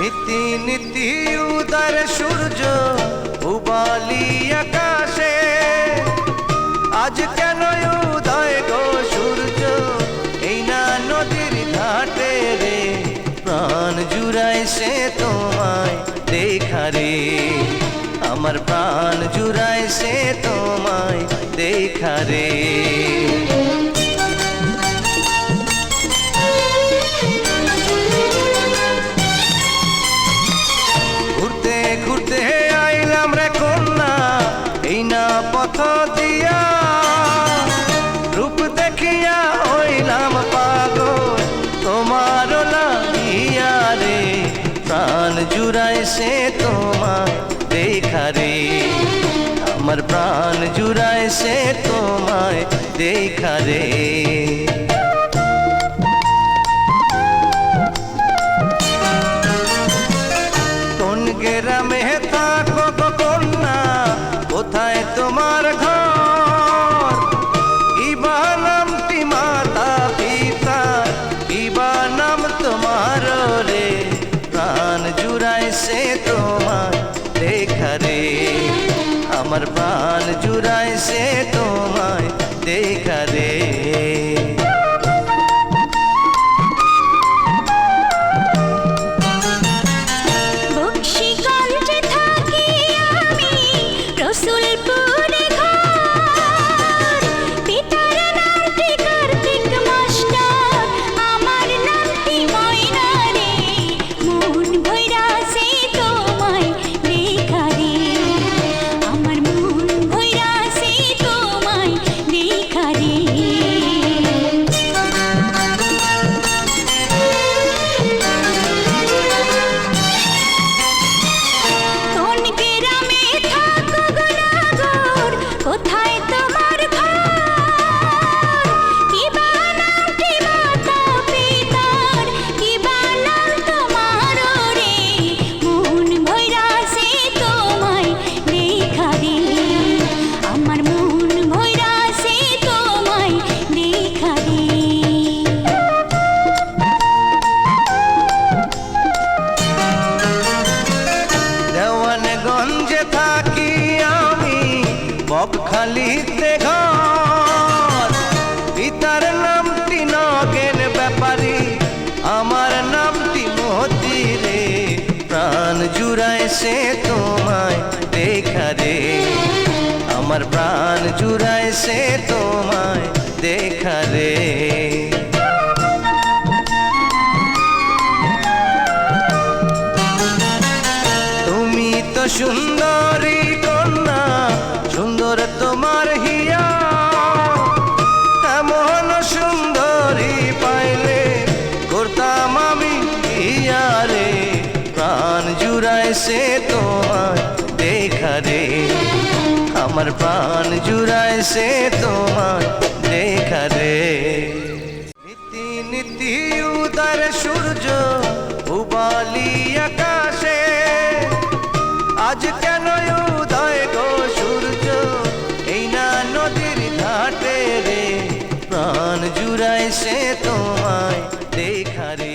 নীতি নীতি উদার সূর্য, উবালি আকাশে। আজ কেন উদয় গো সূর্য? এই না নদীর ঘাটে রে, প্রাণ জুড়াই সে তোমায় দেখা রে। আমার প্রাণ জুড়াই সে তোমায় দেখা রে। পথ দিয়া রূপ দেখিয়া হইলাম পাগল তোমার লাগিয়া রে প্রাণ জুড়াই সে তোমায় দেখা রে আমার প্রাণ জুড়াই সে তোমায় দেখা রে প্রাণ জুড়াই কোথায় তোমার বকখালিতে ঘর। পিতার নামটি নগেন ব্যাপারী, আমার নামটি মতি রে প্রাণ জুড়ায় সে তোমায় দেখা রে। আমার প্রাণ জুড়ায় সে তোমায় দেখা রে। তুমি তো সুন্দরী সুন্দর তোমার হিয়া, এমন সুন্দরী পাইলে করতাম আমি হিয়া রে। প্রাণ জুড়ায় সে তোমার দেখা রে। আমার প্রাণ সে তোমার জুড়ায় সে তোমায় দেখার